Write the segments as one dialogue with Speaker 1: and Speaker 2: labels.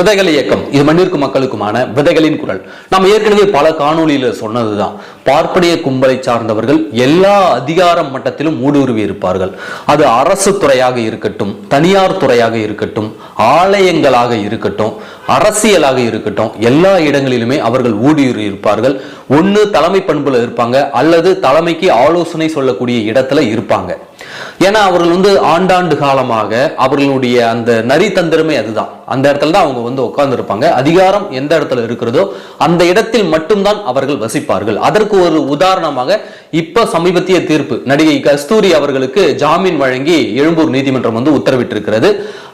Speaker 1: விதைகள் இயக்கம் இது மண்ணிற்கு மக்களுக்குமான விதைகளின் குரல். நம்ம ஏற்கனவே பல காணொளியில சொன்னதுதான். பார்ப்பனிய கும்பலை சார்ந்தவர்கள் எல்லா அதிகாரம் மட்டத்திலும் ஊடுருவி இருப்பார்கள். அது அரசு துறையாக இருக்கட்டும் தனியார் துறையாக இருக்கட்டும் ஆலயங்களாக இருக்கட்டும் அரசியலாக இருக்கட்டும் எல்லா இடங்களிலுமே அவர்கள் ஊடுருவி இருப்பார்கள். ஒன்று தலைமை பண்புல இருப்பாங்க அல்லது தலைமைக்கு ஆலோசனை சொல்லக்கூடிய இடத்துல இருப்பாங்க. ஏன்னா அவர்கள் வந்து ஆண்டாண்டு காலமாக அவர்களுடைய அந்த நரி தந்திரமே அதுதான். அந்த இடத்துல தான் அவங்க வந்து உட்கார்ந்துருப்பாங்க. அதிகாரம் எந்த இடத்துல இருக்கிறதோ அந்த இடத்தில் மட்டும்தான் அவர்கள் வசிப்பார்கள். அதற்கு ஒரு உதாரணமாக இப்ப சமீபத்திய தீர்ப்பு. நடிகை கஸ்தூரி அவர்களுக்கு ஜாமீன் வழங்கி எழும்பூர் நீதிமன்றம் வந்து உத்தரவிட்டிருக்கிறது.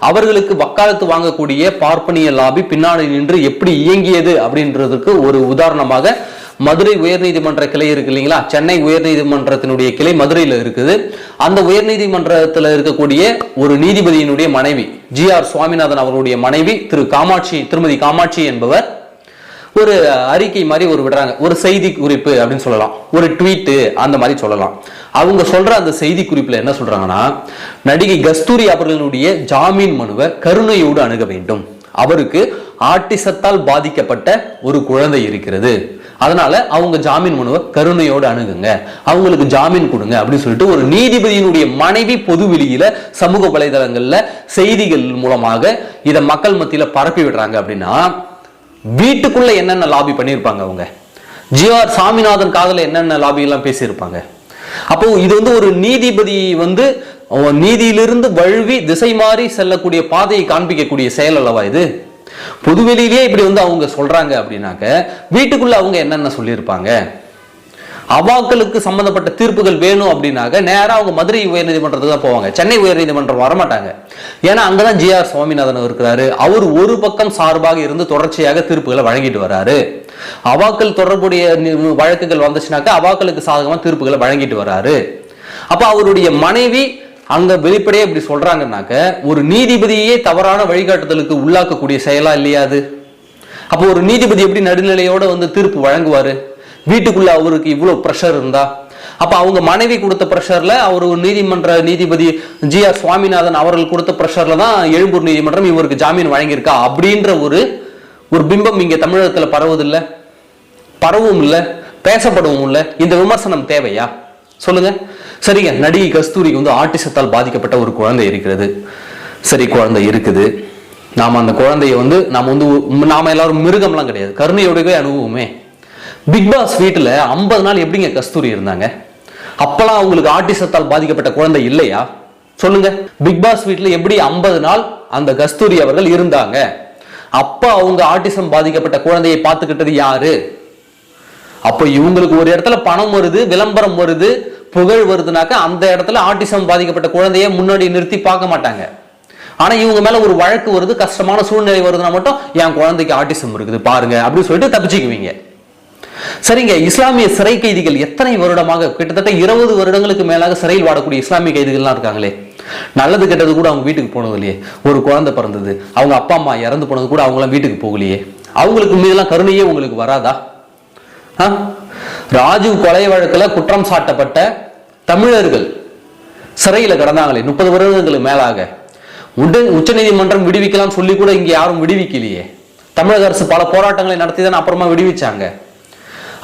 Speaker 1: அவர்களுக்கு வக்காலத்து வாங்கக்கூடிய பார்ப்பனிய லாபி பின்னாடி நின்று எப்படி இயங்கியது அப்படின்றதுக்கு ஒரு உதாரணமாக மதுரை உயர்நீதிமன்ற கிளை இருக்கு இல்லைங்களா? சென்னை உயர்நீதிமன்றத்தினுடைய கிளை மதுரையில் இருக்குது. அந்த உயர்நீதிமன்றத்தில் இருக்கக்கூடிய ஒரு நீதிபதியினுடைய மனைவி ஜி ஆர் சுவாமிநாதன் அவர்களுடைய மனைவி திரு காமாட்சி திருமதி காமாட்சி என்பவர் ஒரு அறிக்கை மாதிரி ஒரு விடுறாங்க. ஒரு செய்தி குறிப்பு அப்படின்னு சொல்லலாம். ஒரு ட்வீட்டு அந்த மாதிரி சொல்லலாம். அவங்க சொல்ற அந்த செய்தி குறிப்புல என்ன சொல்றாங்கன்னா நடிகை கஸ்தூரி அவர்களுடைய ஜாமீன் மனுவை கருணையோடு அணுக வேண்டும். அவருக்கு ஆட்டிசத்தால் பாதிக்கப்பட்ட ஒரு குழந்தை இருக்கிறது. அதனால அவங்க ஜாமீன் மனுவை கருணையோடு அணுகுங்க. அவங்களுக்கு ஜாமீன் கொடுங்க அப்படின்னு சொல்லிட்டு ஒரு நீதிபதியினுடைய மனைவி பொது வெளியில சமூக வலைதளங்கள்ல செய்திகள் மூலமாக இதை மக்கள் மத்தியில பரப்பி விடுறாங்க அப்படின்னா வீட்டுக்குள்ள என்னென்ன லாபி பண்ணியிருப்பாங்க அவங்க? ஜிஆர் சாமிநாதன் காதல என்னென்ன லாபி எல்லாம் பேசியிருப்பாங்க? அப்போ இது வந்து ஒரு நீதிபதி வந்து நீதியிலிருந்து வழுவி திசை மாறி செல்லக்கூடிய பாதையை காண்பிக்கக்கூடிய செயல் அல்லவா இது? பொதுவெளியிலேயே இப்படி வந்து அவங்க சொல்றாங்க அப்படின்னாக்க வீட்டுக்குள்ள அவங்க என்னென்ன சொல்லியிருப்பாங்க? அவாக்களுக்கு சம்பந்தப்பட்ட தீர்ப்புகள் வேணும் அப்படின்னாக்க நேராக அவங்க மதுரை உயர்நீதிமன்றத்துக்கு தான் போவாங்க. சென்னை உயர்நீதிமன்றம் வரமாட்டாங்க. ஏன்னா அங்கதான் ஜி ஆர் சுவாமிநாதன் இருக்கிறாரு. அவர் ஒரு பக்கம் சார்பாக இருந்து தொடர்ச்சியாக தீர்ப்புகளை வழங்கிட்டு வராரு. அவாக்கள் தொடர்புடைய வழக்குகள் வந்துச்சுனாக்கா அவாக்களுக்கு சாதகமாக தீர்ப்புகளை வழங்கிட்டு வராரு. அப்ப அவருடைய மனைவி அங்க வெளிப்படையே இப்படி சொல்றாங்கன்னாக்க ஒரு நீதிபதியே தவறான வழிகாட்டுதலுக்கு உள்ளாக்கக்கூடிய செயலா இல்லையா அது? அப்போ ஒரு நீதிபதி எப்படி நடுநிலையோட வந்து தீர்ப்பு வழங்குவாரு? வீட்டுக்குள்ள அவருக்கு இவ்வளவு ப்ரெஷர் இருந்தா? அப்ப அவங்க மனைவி கொடுத்த ப்ரெஷர்ல அவர் ஒரு நீதிமன்ற நீதிபதி ஜி ஆர் சுவாமிநாதன் அவர்கள் கொடுத்த ப்ரெஷர்ல தான் எழும்பூர் நீதிமன்றம் இவருக்கு ஜாமீன் வழங்கியிருக்கா? அப்படின்ற ஒரு ஒரு பிம்பம் இங்க தமிழகத்துல பரவுதில்ல. பரவும் இல்லை. பேசப்படவும் இல்லை. இந்த விமர்சனம் தேவையா? சொல்லுங்க. சரிங்க நடிகை கஸ்தூரிக்கு வந்து ஆட்டிசத்தால் பாதிக்கப்பட்ட ஒரு குழந்தை இருக்கிறது. சரி குழந்தை இருக்குது. நாம் அந்த குழந்தைய வந்து நாம் வந்து நாம் எல்லாரும் மிருகம்லாம் கிடையாது. கருணையோடவே அனுபவமே பிக் பாஸ் ஐம்பது நாள் எப்படிங்க கஸ்தூரி இருந்தாங்க? அப்பெல்லாம் அவங்களுக்கு ஆட்டிசத்தால் பாதிக்கப்பட்ட குழந்தை இல்லையா? சொல்லுங்க. பிக் பாஸ் வீட்டுல எப்படி ஐம்பது நாள் அந்த கஸ்தூரி அவர்கள் இருந்தாங்க? அப்ப அவங்க ஆட்டிசம் பாதிக்கப்பட்ட குழந்தையை பார்த்துக்கிட்டது யாரு? அப்போ இவங்களுக்கு ஒரு இடத்துல பணம் வருது விளம்பரம் வருது புகழ் வருதுனாக்கா அந்த இடத்துல ஆட்டிசம் பாதிக்கப்பட்ட குழந்தைய முன்னாடி நிறுத்தி பார்க்க மாட்டாங்க. ஆனா இவங்க மேல ஒரு வழக்கு வருது கஷ்டமான சூழ்நிலை வருதுன்னா மட்டும் என் குழந்தைக்கு ஆட்டிசம் இருக்குது பாருங்க அப்படின்னு சொல்லிட்டு தப்பிச்சுக்குவீங்க. சரிங்க இஸ்லாமிய சிறை கைதிகள் எத்தனை வருடமாக கிட்டத்தட்ட இருபது வருடங்களுக்கு மேலாக சிறையில் வாடக்கூடிய இஸ்லாமிய கைதிகள்லாம் இருக்காங்களே. நல்லது கெட்டது கூட அவங்க வீட்டுக்கு போனது இல்லையே. ஒரு குழந்தை பிறந்தது அவங்க அப்பா அம்மா இறந்து போனது கூட அவங்களாம் வீட்டுக்கு போகலையே. அவங்களுக்கு மீதெல்லாம் கருணையே உங்களுக்கு வராதா? ஆ? ராஜீவ் கொலை வழக்கில் குற்றம் சாட்டப்பட்ட தமிழர்கள் சிறையில் கிடந்தாங்களே முப்பது வருடங்களுக்கு மேலாக. உட உச்ச நீதிமன்றம் விடுவிக்கலாம் சொல்லி கூட இங்க யாரும் விடுவிக்கலையே. தமிழக அரசு பல போராட்டங்களை நடத்தி தான் அப்புறமா விடுவிச்சாங்க.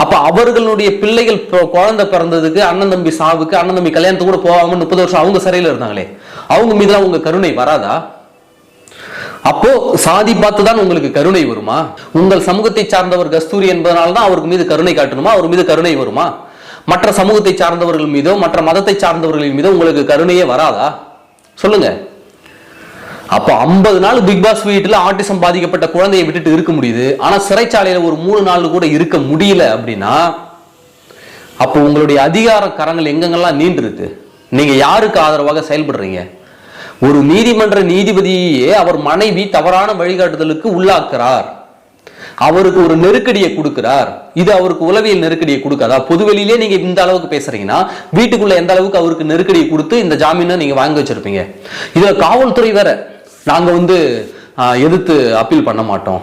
Speaker 1: அப்ப அவர்களுடைய பிள்ளைகள் குழந்தை பிறந்ததுக்கு அண்ணன் தம்பி சாவுக்கு அண்ணன் தம்பி கல்யாணத்துக்கு கூட போகாம முப்பது வருஷம் அவங்க சிறையில் இருந்தாங்களே. அவங்க மீதுலாம் உங்க கருணை வராதா? அப்போ சாதி பார்த்து தான் உங்களுக்கு கருணை வருமா? உங்கள் சமூகத்தை சார்ந்தவர் கஸ்தூரி என்பதனால தான் அவருக்கு மீது கருணை காட்டணுமா? அவர் மீது கருணை வருமா? மற்ற சமூகத்தை சார்ந்தவர்கள் மீதோ மற்ற மதத்தை சார்ந்தவர்களின் மீதோ உங்களுக்கு கருணையே வராதா? சொல்லுங்க. அப்போ ஐம்பது நாள் பிக் பாஸ் வீட்டில் ஆட்டிசம் பாதிக்கப்பட்ட குழந்தையை விட்டுட்டு இருக்க முடியுது. ஆனால் சிறைச்சாலையில் ஒரு மூணு நாள் கூட இருக்க முடியல அப்படின்னா அப்போ உங்களுடைய அதிகார கரங்கள் எங்கெங்கெல்லாம் நீண்டிருக்கு? நீங்கள் யாருக்கு ஆதரவாக செயல்படுறீங்க? ஒரு நீதிமன்ற நீதிபதியே அவர் மனைவி தவறான வழிகாட்டுதலுக்கு உள்ளாக்குறார். அவருக்கு ஒரு நெருக்கடியை கொடுக்கிறார். இது அவருக்கு உளவியல் நெருக்கடியை கொடுக்காதா? பொதுவெளியிலே நீங்க இந்த அளவுக்கு பேசுறீங்கன்னா வீட்டுக்குள்ள எந்த அளவுக்கு அவருக்கு நெருக்கடியை கொடுத்து இந்த ஜாமீனை நீங்க வாங்கி வச்சிருப்பீங்க? இதுல காவல்துறை வேற. நாங்க வந்து எதிர்த்து அப்பீல் பண்ண மாட்டோம்.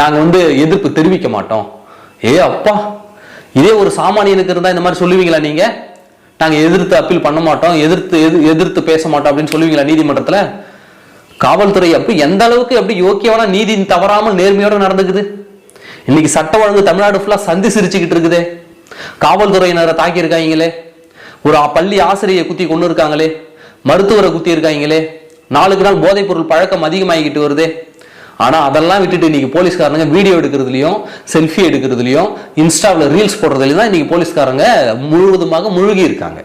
Speaker 1: நாங்க வந்து எதிர்ப்பு தெரிவிக்க மாட்டோம். ஏ அப்பா இதே ஒரு சாமானியனுக்கு இருந்தா இந்த மாதிரி சொல்லுவீங்களா நீங்க? நாங்க எதிர்த்து அப்பீல் பண்ண மாட்டோம். எதிர்த்து எதிர்த்து பேச மாட்டோம் அப்படின்னு சொல்லுவீங்களா நீதிமன்றத்துல? காவல்துறை அப்படி எந்த அளவுக்கு எப்படி யோக்கியமான நீதி தவறாமல் நேர்மையோட நடந்துக்குது? இன்னைக்கு சட்ட ஒழுங்கு தமிழ்நாடு ஃபுல்லாக சந்தி சிரிச்சுக்கிட்டு இருக்குதே. காவல்துறையினரை தாக்கியிருக்காங்களே ஒரு பள்ளி ஆசிரியை குத்தி கொண்டு இருக்காங்களே. மருத்துவரை குத்தி இருக்காங்களே நாளுக்கு நாள் போதைப் பொருள் பழக்கம் அதிகமாகிக்கிட்டு வருதே. ஆனால் அதெல்லாம் விட்டுட்டு இன்னைக்கு போலீஸ்காரங்க வீடியோ எடுக்கிறதுலையும் செல்ஃபி எடுக்கிறதுலையும் இன்ஸ்டாவில் ரீல்ஸ் போடுறதுலையும் தான் இன்னைக்கு போலீஸ்காரங்க முழுவதுமாக முழுகி இருக்காங்க.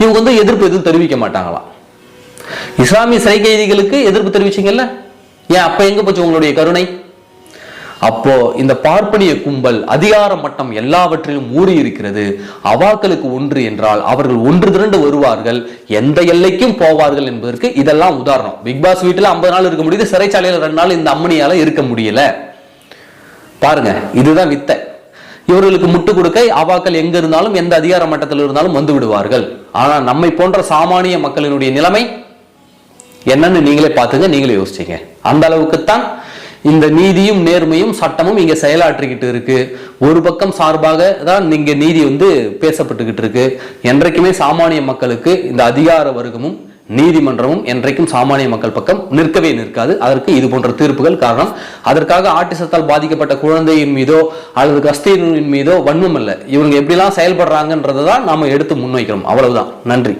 Speaker 1: இவங்க வந்து எதிர்ப்பு எதுவும் தெரிவிக்க மாட்டாங்களாம் இஸ்லாமிய சிறை கைதிகளுக்கு எதிர்ப்பு தெரிவிச்சிங்கல்ல? ஏன் அப்போ எங்கே போச்சு உங்களுடைய கருணை? அப்போ இந்த பார்ப்பனிய கும்பல் அதிகார மட்டம் எல்லாவற்றிலும் ஊறி இருக்கிறது. அவாக்களுக்கு ஒன்று என்றால் அவர்கள் ஒன்று திரண்டு வருவார்கள். எந்த எல்லைக்கும் போவார்கள் என்பதற்கு இதெல்லாம் உதாரணம். பிக் பாஸ் வீட்டில் ஐம்பது நாள் இருக்க முடியுது சிறைச்சாலையில் ரெண்டு நாள் இந்த அம்மனியால இருக்க முடியல. பாருங்க இதுதான் வித்தை. இவர்களுக்கு முட்டு கொடுக்க அவாக்கள் எங்க இருந்தாலும் எந்த அதிகார மட்டத்தில் இருந்தாலும் வந்து விடுவார்கள். ஆனா நம்மை போன்ற சாமானிய மக்களினுடைய நிலைமை என்னன்னு நீங்களே பார்த்துங்க நீங்களே யோசிச்சீங்க. அந்த அளவுக்குத்தான் இந்த நீதியும் நேர்மையும் சட்டமும் இங்க செயலாற்றிக்கிட்டு இருக்கு. ஒரு பக்கம் சார்பாக தான் இங்க நீதி வந்து பேசப்பட்டுக்கிட்டு இருக்கு. என்றைக்குமே சாமானிய மக்களுக்கு இந்த அதிகார வர்க்கமும் நீதிமன்றமும் என்றைக்கும் சாமானிய மக்கள் பக்கம் நிற்கவே நிற்காது. அதற்கு இது போன்ற தீர்ப்புகள் காரணம். அதற்காக ஆட்டிசத்தால் பாதிக்கப்பட்ட குழந்தையின் மீதோ அல்லது கஸ்தீரின் மீதோ வன்மம் இல்லை இவங்க எப்படிலாம் செயல்படுறாங்கன்றதை தான் நாம எடுத்து முன்வைக்கிறோம். அவ்வளவுதான். நன்றி.